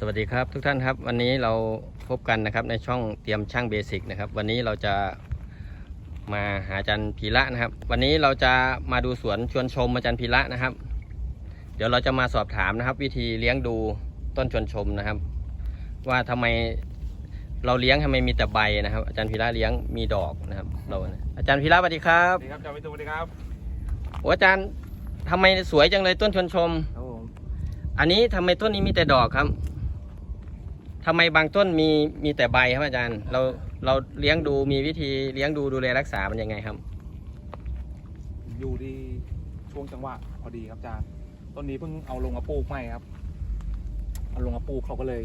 สวัสดีครับทุกท่านครับวันนี้เราพบกันนะครับในช่องเตรียมช่างเบสิกนะครับ วันนี้เราจะมาหาอาจารย์พีระนะครับ วันนี้เราจะมาดูสวนชวนชมอาจารย์พีระนะครับ เดี๋ยวเราจะมาสอบถามนะครับ วิธีเลี้ยงดูต้นชวนชมนะครับ ว่าทำไมเราเลี้ยงทำไมมีแต่ใบนะครับ อาจารย์พีระเลี้ยงมีดอกนะครับเราอาจารย์พีระสวัสดีครับสวัสดีครับจอมวิทูสวัสดีครับโอ้อาจารย์ทำไมสวยจังเลยต้นชวนชมครับผมอันนี้ทำไมต้นนี้มีแต่ดอกครับ ทำไมบางต้นมีมีแต่ใบครับอาจารย์ เราเราเลี้ยงดูมีวิธีเลี้ยงดูดูแลรักษามันยังไงครับ อยู่ที่ช่วงจังหวะพอดีครับอาจารย์ต้นนี้เพิ่งเอาลงมาปลูกใหม่ครับ เอาลงมาปลูกเขาก็เลย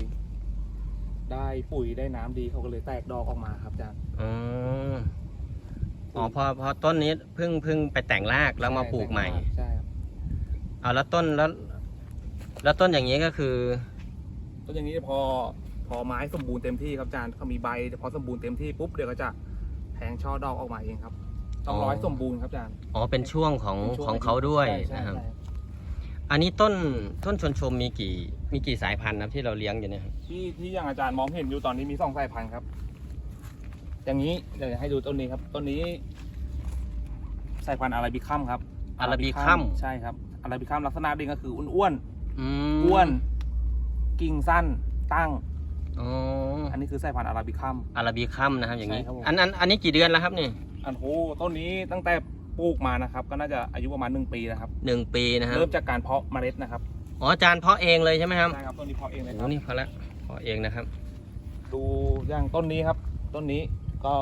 ได้ปุ๋ยได้น้ำดีเขาก็เลยแตกดอกออกมาครับอาจารย์อ๋ออ๋อพอพอต้นนี้เพิ่งเพิ่งไปแต่งรากแล้วมาปลูกใหม่ใช่ครับเอาแล้วต้นแล้ว แล้วต้นอย่างนี้ก็คือ ต้นอย่างนี้พอ พอไม้สมบูรณ์เต็มที่ครับอาจารย์เขามีใบพอสมบูรณ์เต็มที่ปุ๊บเดี๋ยวก็จะแทงช่อดอกออกมาเองครับต้องร้อยสมบูรณ์ครับอาจารย์ อ๋อ เป็นช่วงของเป็นช่วของเขาด้วยใช่ใช่นะครับใช่อันนี้ต้นต้นชวนชมมีกี่มีกี่สายพันธุ์นะครับที่เราเลี้ยงอยู่เนี่ยครับที่ที่อย่างอาจารย์มองเห็นอยู่ตอนนี้มีสองสายพันธุ์ครับ อย่างนี้เดี๋ยวให้ดูต้นนี้ครับต้นนี้สายพันธุ์อาราบิคัมครับอาราบิคัมใช่ครับอาราบิคัมลักษณะเด่นก็คืออ้วนอืมๆอ้วนกิ่งสั้นตั้ง อ๋ออันนี้คือสายพันธุ์อาราบิคัม อาราบิคัมนะครับอย่างนี้ ใช่ครับผม อันอันอันนี้กี่เดือนแล้วครับนี่อันโหต้นนี้ตั้งแต่ปลูกมานะครับ ก็น่าจะอายุประมาณหนึ่งปีนะครับ หนึ่งปีนะครับ เริ่มจากการเพาะเมล็ดนะครับอ๋ออาจารย์เพาะเองเลยใช่ไหมครับใช่ครับต้นนี้เพาะเองเลยคโอ้รับนี่เพาะละเพาะเองนะครับ ดูอย่างต้นนี้ครับ ต้นนี้ก็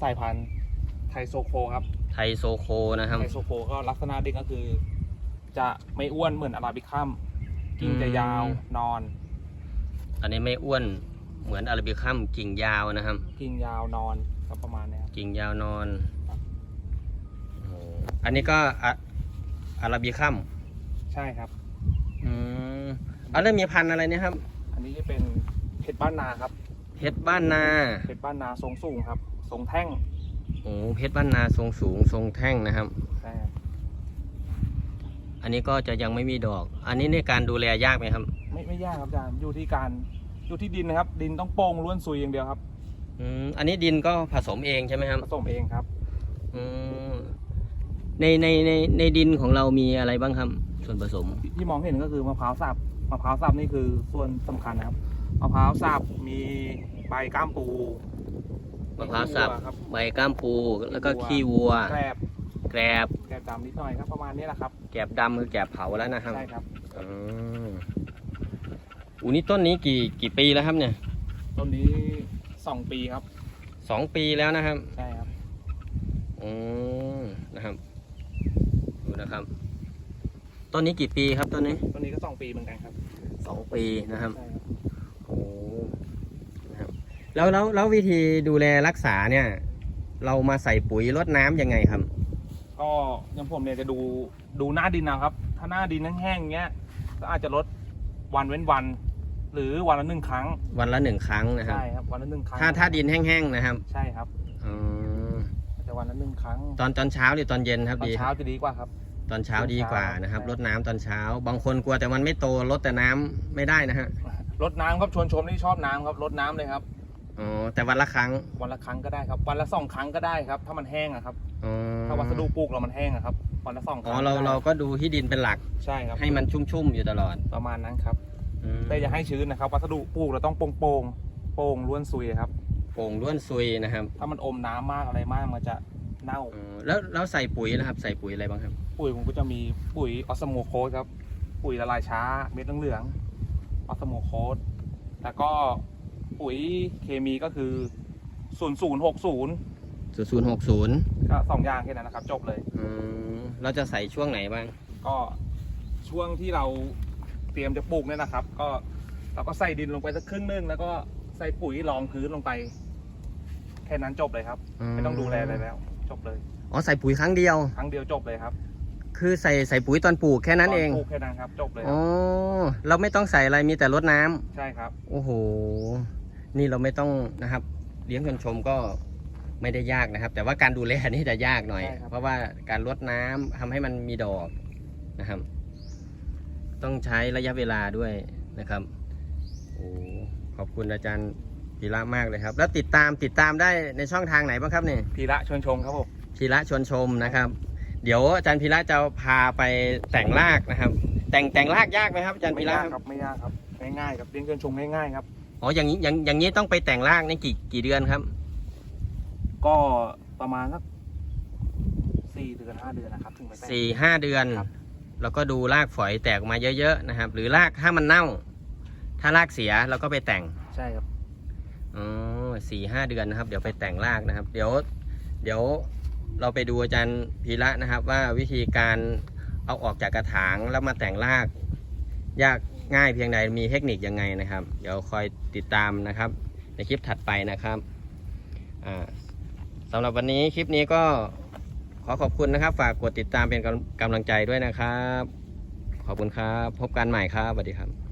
สายพันธุ์ไทโซโคครับ ไทโซโคนะครับไทโซโคก็ลักษณะเด่นก็คือ จะไม่อ้วนเหมือนอาราบิคัม กิ่งจะยาวนอน อันนี้ไม่อ้วน เหมือนอาราบิคัมกิ่งยาวนะครับ กิ่งยาวนอนก็ประมาณเนี้ยครับกิ่งยาวนอนโอ้อันนี้ก็อะอาราบิคัมใช่ครับ อืมอันนี้มีพันธุ์อะไรเนี่ยครับอันนี้จะเป็นเพชรบ้านนาครับเพชรบ้านนา เพชรบ้านนาทรงสูงครับทรงแท่งโอ้เพชรบ้านนาทรงสูงทรงแท่งนะครับ ใช่ครับอันนี้ก็จะยังไม่มีดอก อันนี้ในการดูแลยากไหมครับ ไม่ไม่ยากครับอาจารย์อยู่ที่การ อยู่ที่ดินนะครับ ดินต้องโป่งล้วนซุยอย่างเดียวครับอืมอันนี้ดินก็ผสมเองใช่ไหมครับผสมเองครับอืมในในในในดินของเรามีอะไรบ้างครับ ส่วนผสม ที่ที่มองเห็นก็คือมะพร้าวสับมะพร้าวสับนี่คือส่วนสำคัญนะครับมะพร้าวสับมีใบก้ามปูมะพร้าวสับขี้วัวครับใบก้ามปู แล้วก็ขี้วัว แกลบแกรบแกลบดำนิดหน่อยครับ ประมาณนี้แหละครับแกรบดำคือแกรบเผาแล้วนะครับใช่ครับ อืม อูนี่ต้นนี้กี่กี่ปีแล้วครับเนี่ยต้นนี้สองปีครับสองปีแล้วนะครับ ใช่ครับอืมนะครับ ดูนะครับ ต้นนี้กี่ปีครับต้นนี้ต้นนี้ก็สองปีเหมือนกันครับสองปีนะครับใช่ครับโอ้นะครับแล้วแล้วแล้ววิธีดูแลรักษาเนี่ย เรามาใส่ปุ๋ยรดน้ำยังไงครับ ก็อย่างผมเนี่ยจะดูดูหน้าดินนะครับ ถ้าหน้าดินแห้งๆอย่างเงี้ยก็อาจจะลดวันเว้นวัน หรือวันละหนึ่งครั้งวันละหนึ่งครั้งนะครับ ใช่ครับวันละหนึ่งครั้งถ้าถ้าดินแห้งๆนะครับใช่ครับอืมแต่วันละหนึ่งครั้งตอนตอนเช้าหรือตอนเย็นครับตอนดีเช้าจะดีกว่าครับตอนเช้าตอนเช้าดีกว่านะครับใช่ รดน้ำตอนเช้า บางคนกลัวแต่มันไม่โตรดแต่น้ำไม่ได้นะฮะรดน้ำครับชวนชมที่ชอบน้ำครับรดน้ำเลยครับ อ๋อแต่วันละครั้งวันละครั้งก็ได้ครับวันละสองครั้งก็ได้ครับ ถ้ามันแห้งอะครับ อ๋อถ้าวัสดุปลูกเรามันแห้งอะครับวันละสองคอ๋รั้องเราได้เราก็ดูที่ดินเป็นหลัก ใช่ครับให้มันชุ่มๆอยู่ตลอด ประมาณนั้นครับอืม แต่อย่าให้ชื้นนะครับ วัสดุปลูกเราต้องโป่งโป่งๆโป่งล้วนซุยครับ โป่งล้วนซุยนะครับถ้ามันอมน้ำมากอะไรมากมันจะเน่าอ๋อแล้วแล้วใส่ปุ๋ยนะครับ ใส่ปุ๋ยอะไรบ้างครับ ปุ๋ยผมก็จะมีปุ๋ยออสโมโคสครับ ปุ๋ยละลายช้าเม็ดเหลืองๆออสโมโคสแล้วก็ปุ๋ยเคมีก็คือ 0060ศูนย์ศูนย์หกศูนย์ก็สองอย่างแค่นั้นนะครับ จบเลยเราจะใส่ช่วงไหนบ้าง ก็ช่วงที่เราเต รียมจะปลูกเนี่ยนะครับ ก็เราก็ใส่ดินลงไปสักครึ่งนึงแล้วก็ใส่ปุ๋ยรองพื้นลงไป แค่นั้นจบเลยครับ ไม่ต้องดูแลอะไรแล้ว จบเลย อ๋อใส่ปุ๋ยครั้งเดียว ครั้งเดียวจบเลยครับ คือใส่ใส่ปุ๋ยตอนปลูกแค่นั้นเองตปลูกแค่นั้นครับจบเลยคอ๋รัอบเราไม่ต้องใส่อะไรมีแต่รดน้ำใช่ครับ โอ้โห นี่เราไม่ต้องนะครับ เลี้ยงชนชมก็ไม่ได้ยากนะครับ แต่ว่าการดูแลนี่จะยากหน่อยใช่ครับเพราะว่าการรดน้ำทำให้มันมีดอกนะครับ ต้องใช้ระยะเวลาด้วยนะครับโอ้ขอบคุณอาจารย์พีระมากเลยครับ แล้วติดตามติดตามได้ในช่องทางไหนบ้างครับเนี่ยพีระชวนชมครับผมพีระชวนชมนะครับ เดี๋ยวอาจารย์พีระจะพาไปแต่งรากนะครับ แต่งแต่งรากยากไหมครับอาจารย์ไม่พีระยากครับไม่ยากครับง่ายๆครับเลี้ยงชวนชมง่ายๆครับอ๋ออย่างนี้อย่างอย่างนี้ต้องไปแต่งรากนี่กี่กี่เดือนครับ ก็ประมาณสักสี่เดือนห้าเดือนนะครับถึงไปแต่งสี่ห้าเดือนครับ แล้วก็ดูรากฝอยแตกออกมาเยอะๆนะครับ หรือรากถ้ามันเน่า ถ้ารากเสียเราก็ไปแต่งใช่ครับอ๋อสี่ห้าเดือนนะครับ เดี๋ยวไปแต่งรากนะครับ เดี๋ยวเดี๋ยวเราไปดูอาจารย์พีระนะครับ ว่าวิธีการเอาออกจากกระถางแล้วมาแต่งราก ยากง่ายเพียงใดมีเทคนิคยังไงนะครับ เดี๋ยวคอยติดตามนะครับ ในคลิปถัดไปนะครับอ่าสำหรับวันนี้คลิปนี้ก็ข อขอบคุณนะครับ ฝากกดติดตามเป็นกำกำลังใจด้วยนะครับ ขอบคุณครับ พบกันใหม่ครับสวัสดีครับ